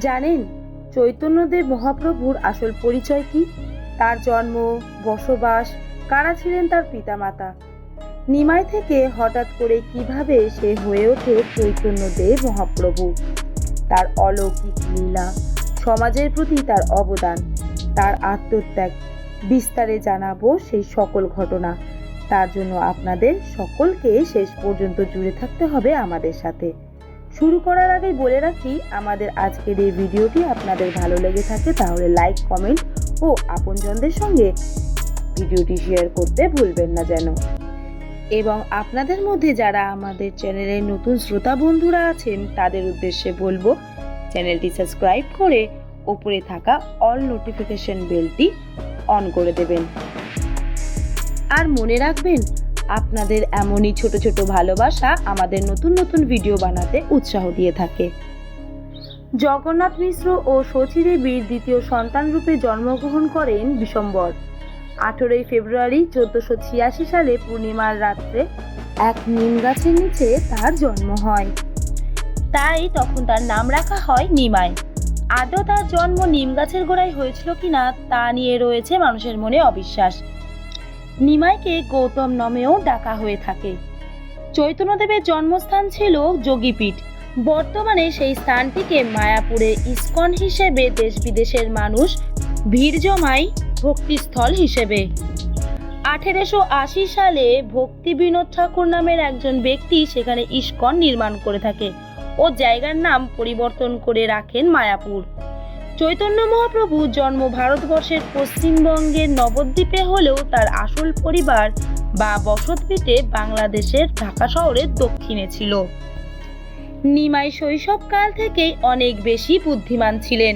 জানেন, চৈতন্যদেব মহাপ্রভুর আসল পরিচয় কি? তার জন্ম, বসবাস, কারা ছিলেন তার পিতামাতা? নিমাই থেকে হঠাৎ করে কীভাবে সে হয়ে ওঠে চৈতন্যদেব মহাপ্রভু? তার অলৌকিক লীলা, সমাজের প্রতি তার অবদান, তার আত্মত্যাগ, বিস্তারে জানাব সেই সকল ঘটনা। তার জন্য আপনাদের সকলকে শেষ পর্যন্ত জুড়ে থাকতে হবে আমাদের সাথে। শুরু করার আগেই বলে রাখি, আমাদের আজকের এই ভিডিওটি আপনাদের ভালো লেগে থাকে তাহলে লাইক কমেন্ট ও আপনজনদের সঙ্গে ভিডিওটি শেয়ার করতে ভুলবেন না যেন। এবং আপনাদের মধ্যে যারা আমাদের চ্যানেলের নতুন শ্রোতা বন্ধুরা আছেন, তাদের উদ্দেশ্যে বলব, চ্যানেলটি সাবস্ক্রাইব করে ওপরে থাকা অল নোটিফিকেশন বেলটি অন করে দেবেন। আর মনে রাখবেন আপনাদের এমনই ছোট ছোট ভালোবাসা আমাদের নতুন নতুন ভিডিও বানাতে উৎসাহ দিয়ে থাকে। জগন্নাথ মিশ্র ও শচী দেবীর দ্বিতীয় সন্তান রূপে জন্মগ্রহণ করেন বিশম্বর আঠেরোই ফেব্রুয়ারি চোদ্দশো ছিয়াশি সালে পূর্ণিমার রাত্রে এক নিম গাছের নিচে তার জন্ম হয়। তাই তখন তার নাম রাখা হয় নিমাই। আদৌ তার জন্ম নিম গাছের গোড়ায় হয়েছিল কিনা তা নিয়ে রয়েছে মানুষের মনে অবিশ্বাস। নিমাইকে গৌতম নামেও ডাকা হয়ে থাকে। চৈতন্যদেবের জন্মস্থান ছিল যোগীপীঠ। বর্তমানে সেই স্থানটিকে মায়াপুরে ইস্কন হিসেবে দেশ বিদেশের মানুষ ভিড় জমায় ভক্তিস্থল হিসেবে। আঠেরোশো আশি সালে ভক্তি বিনোদ ঠাকুর নামের একজন ব্যক্তি সেখানে ইস্কন নির্মাণ করে থাকে ও জায়গার নাম পরিবর্তন করে রাখেন মায়াপুর। চৈতন্য মহাপ্রভু জন্ম ভারতবর্ষের পশ্চিমবঙ্গের নবদ্বীপে হলেও তার আসল পরিবার বা বসতভিটে বাংলাদেশের ঢাকা শহরের দক্ষিণে ছিল। নিমাই শৈশবকাল থেকেই অনেক বেশি বুদ্ধিমান ছিলেন।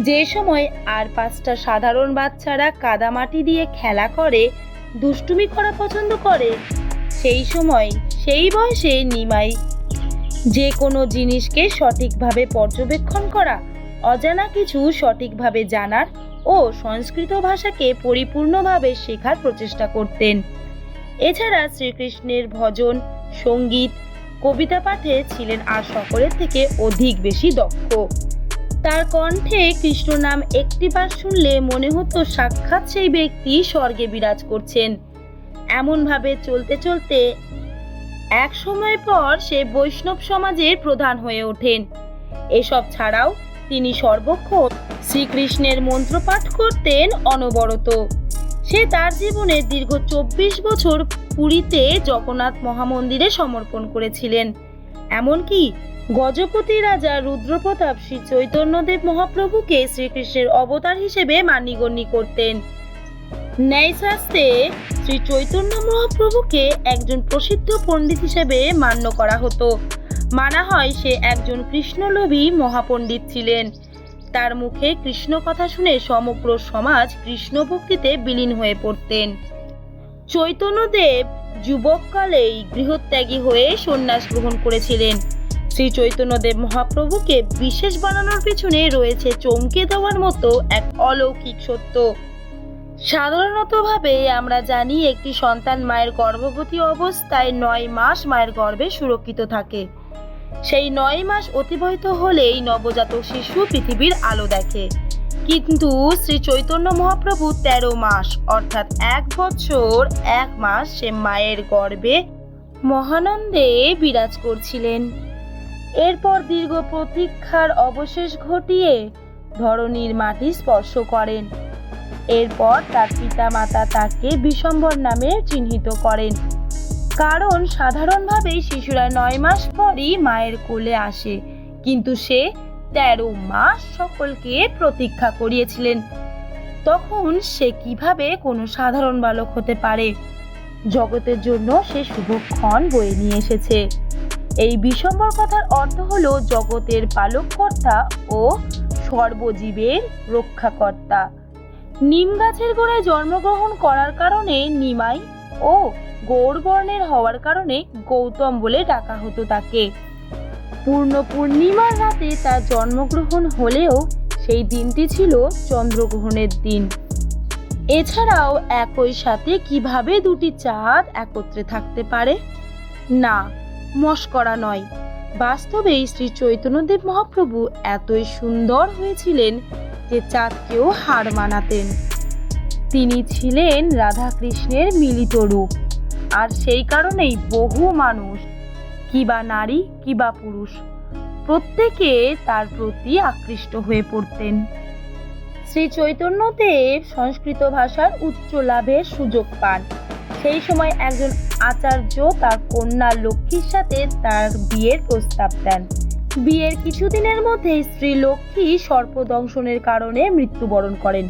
যে সময় আর পাঁচটা সাধারণ বাচ্চারা কাদামাটি দিয়ে খেলা করে, দুষ্টুমি করা পছন্দ করে, সেই সময় সেই বয়সে নিমাই যে কোনো জিনিসকে সঠিকভাবে পর্যবেক্ষণ করা অজানা কিছু সঠিকভাবে জানার ও সংস্কৃত ভাষাকে পরিপূর্ণভাবে শেখার প্রচেষ্টা করতেন। এছাড়া শ্রীকৃষ্ণের ভজন, সংগীত, কবিতা পাঠে ছিলেন আর সকলের থেকে অধিক বেশি দক্ষ। তার কণ্ঠে কৃষ্ণ নাম একটিবার শুনলে মনে হতো সাক্ষাৎ সেই ব্যক্তি স্বর্গে বিরাজ করছেন। এমনভাবে চলতে চলতে এক সময় পর সে বৈষ্ণব সমাজের প্রধান হয়ে ওঠেন। এসব ছাড়াও তিনি সর্বক্ষণ শ্রীকৃষ্ণের মন্ত্রপাঠ করতেন অনবরত। সে তার জীবনের দীর্ঘ চব্বিশ বছর পুরীতে জগন্নাথ মহামন্দিরে সমর্পণ করেছিলেন। এমনকি গজপতি রাজা রুদ্রপ্রতাপ শ্রী চৈতন্যদেব মহাপ্রভুকে শ্রীকৃষ্ণের অবতার হিসেবে মান্যগণ্য করতেন। ন্যায়শাস্ত্রে শ্রী চৈতন্য মহাপ্রভুকে একজন প্রসিদ্ধ পণ্ডিত হিসেবে মান্য করা হতো। মানা হয় সে একজন কৃষ্ণলোভী মহাপণ্ডিত ছিলেন। তার মুখে কৃষ্ণ কথা শুনে সমগ্র সমাজ কৃষ্ণ ভক্তিতে বিলীন হয়ে পড়তেন। চৈতন্যদেব যুবককালেই গৃহত্যাগী হয়ে সন্ন্যাস গ্রহণ করেছিলেন। শ্রী চৈতন্যদেব মহাপ্রভুকে বিশেষ বানানোর পিছনে রয়েছে চমকে দেওয়ার মতো এক অলৌকিক সত্য। সাধারণতভাবে আমরা জানি একটি সন্তান মায়ের গর্ভবতী অবস্থায় নয় মাস মায়ের গর্ভে সুরক্ষিত থাকে। সেই নয় মাস অতিবাহিত হলেই নবজাতক শিশু পৃথিবীর আলো দেখে। কিন্তু শ্রী চৈতন্য মহাপ্রভু তেরো মাস, অর্থাৎ এক বছর, এক মাস সে মায়ের গর্ভে মহানন্দে বিরাজ করছিলেন। এরপর দীর্ঘ প্রতীক্ষার অবশেষ ঘটিয়ে ধরণীর মাটি স্পর্শ করেন। এরপর তার পিতামাতা তাকে বিশম্বর নামে চিহ্নিত করেন। কারণ সাধারণভাবেই শিশুরা নয় মাস পরই মায়ের কোলে আসে। কিন্তু সে তেরো মাস সকলকে প্রতীক্ষা করিয়েছিলেন। তখন সে কীভাবে কোনো সাধারণ বালক হতে পারে? জগতের জন্য সে শুভক্ষণ বয়ে নিয়ে এসেছে। এই বিশম্বর কথার অর্থ হলো জগতের পালককর্তা ও সর্বজীবের রক্ষাকর্তা। নিম গাছের গোড়ায় জন্মগ্রহণ করার কারণে নিমাই ও, গৌরবর্ণের হওয়ার কারণে গৌতম বলে ডাকা হতো তাকে। পূর্ণ পূর্ণিমার রাতে তার জন্মগ্রহণ হলেও সেই দিনটি ছিল চন্দ্রগ্রহণের দিন। এছাড়াও একই সাথে কীভাবে দুটি চাঁদ একত্রে থাকতে পারে? না মস্করা নয়। বাস্তবেই শ্রী চৈতন্যদেব মহাপ্রভু এতই সুন্দর হয়েছিলেন যে চাঁদকেও হার মানাতেন। তিনি ছিলেন রাধাকৃষ্ণের মিলিত রূপ। আর সেই কারণেই বহু মানুষ কিবা নারী কিবা পুরুষ, প্রত্যেকে তার প্রতি আকৃষ্ট হয়ে পড়তেন। শ্রী চৈতন্যদেব সংস্কৃত ভাষার উচ্চ লাভের সুযোগ পান। সেই সময় একজন আচার্য তার কন্যা লক্ষ্মীর সাথে তার বিয়ের প্রস্তাব দেন। বিয়ের কিছুদিনের মধ্যেই স্ত্রী লক্ষ্মী সর্পদংশনের কারণে মৃত্যুবরণ করেন।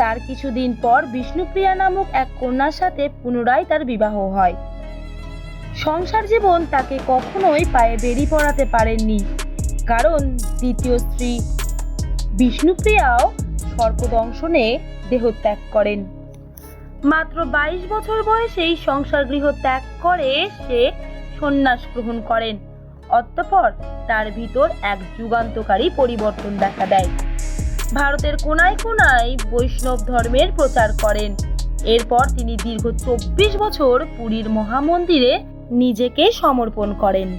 তার কিছুদিন পর বিষ্ণুপ্রিয়া নামক এক কন্যার সাথে পুনরায় তার বিবাহ হয়। সংসার জীবন তাকে কখনোই পায়ে বেরি পড়াতে পারেননি, কারণ দ্বিতীয় স্ত্রী বিষ্ণুপ্রিয়াও সর্পদংশনে দেহত্যাগ করেন। মাত্র বাইশ বছর বয়সেই সংসার গৃহ ত্যাগ করে সে সন্ন্যাস গ্রহণ করেন, অতঃপর তার ভিতর এক যুগান্তকারী পরিবর্তন দেখা দেয়। ভারতের কোনায় কোনায় বৈষ্ণব ধর্মের প্রচার করেন। এরপর তিনি দীর্ঘ চব্বিশ বছর পুরীর মহামন্দিরে নিজেকে সমর্পণ করেন।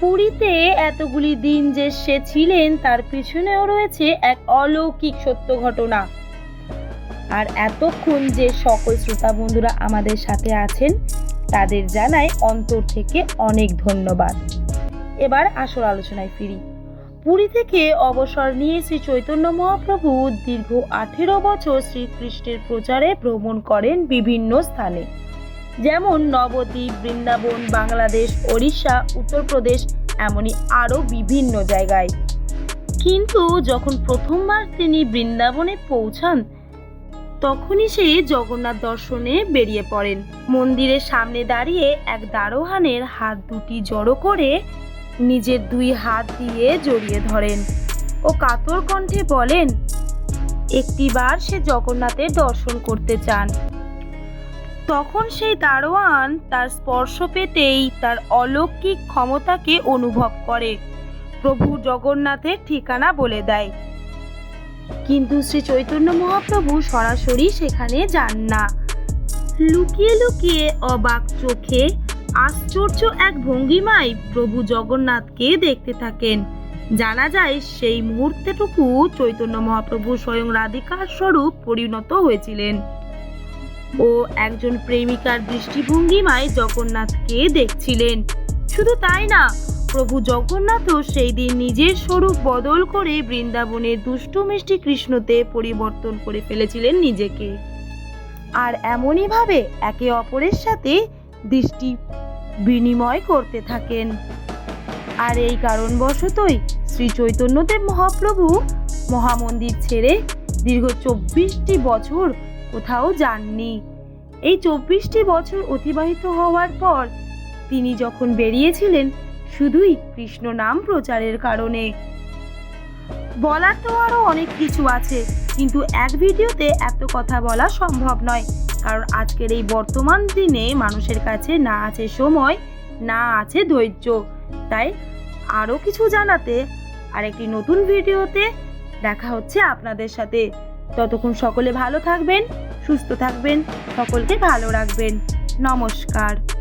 পুরীতে এতগুলি দিন যে সে ছিলেন, তার পিছনেও রয়েছে এক অলৌকিক সত্য ঘটনা। আর এতক্ষণ যে সকল শ্রোতা বন্ধুরা আমাদের সাথে আছেন, তাদের জানাই অন্তর থেকে অনেক ধন্যবাদ। এবার আসল আলোচনায় ফিরি। পুরী থেকে অবসর নিয়ে শ্রী চৈতন্য মহাপ্রভু দীর্ঘ আঠেরো বছর শ্রীকৃষ্ণের প্রচারে ভ্রমণ করেন বিভিন্ন স্থানে। যেমন নবদ্বীপ, বৃন্দাবন, বাংলাদেশ, ওড়িশা, উত্তরপ্রদেশ, এমনই আরও বিভিন্ন জায়গায়। কিন্তু যখন প্রথমবার তিনি বৃন্দাবনে পৌঁছান, তখনই সে জগন্নাথ দর্শনে বেরিয়ে পড়েন। মন্দিরের সামনে দাঁড়িয়ে এক দারোহানের হাত দুটি জড়ো করে নিজের দুই হাত দিয়ে জড়িয়ে ধরেন ও কাতর কণ্ঠে বলেন, একটিবার সে জগন্নাথের দর্শন করতে চান। তখন সেই দারোয়ান তার স্পর্শ পেতেই তার অলৌকিক ক্ষমতাকে অনুভব করে। প্রভু জগন্নাথের ঠিকানা বলে দেয়। কিন্তু শ্রী চৈতন্য মহাপ্রভু সরাসরি সেখানে যান না। লুকিয়ে লুকিয়ে অবাক চোখে আশ্চর্য এক ভঙ্গিমায় প্রভু জগন্নাথকে দেখতে থাকেন। জানা যায় সেই মুহূর্তেটুকু চৈতন্য মহাপ্রভু স্বয়ং রাধিকার স্বরূপ পরিণত হয়েছিলেন। ও একজন প্রেমিকার দৃষ্টিভঙ্গিমায় জগন্নাথকে দেখছিলেন। শুধু তাই না, প্রভু জগন্নাথও সেই দিন নিজের স্বরূপ বদল করে বৃন্দাবনের দুষ্টু মিষ্টি কৃষ্ণতে পরিবর্তন করে ফেলেছিলেন নিজেকে। আর এমনইভাবে একে অপরের সাথে দৃষ্টি বিনিময় করতে থাকেন। আর এই কারণবশতই শ্রী চৈতন্যদেব মহাপ্রভু মহামন্দির ছেড়ে দীর্ঘ চব্বিশটি বছর কোথাও যাননি। এই চব্বিশটি বছর অতিবাহিত হওয়ার পর তিনি যখন বেরিয়েছিলেন, শুধুই কৃষ্ণ নাম প্রচারের কারণে। বলার তো আরও অনেক কিছু আছে। কিন্তু এক ভিডিওতে এত কথা বলা সম্ভব নয়। কারণ আজকের এই বর্তমান দিনে মানুষের কাছে না আছে সময়, না আছে ধৈর্য। তাই আরও কিছু জানাতে আরেকটি নতুন ভিডিওতে দেখা হচ্ছে আপনাদের সাথে। ততক্ষণ সকলে ভালো থাকবেন, সুস্থ থাকবেন, সকলকে ভালো রাখবেন। নমস্কার।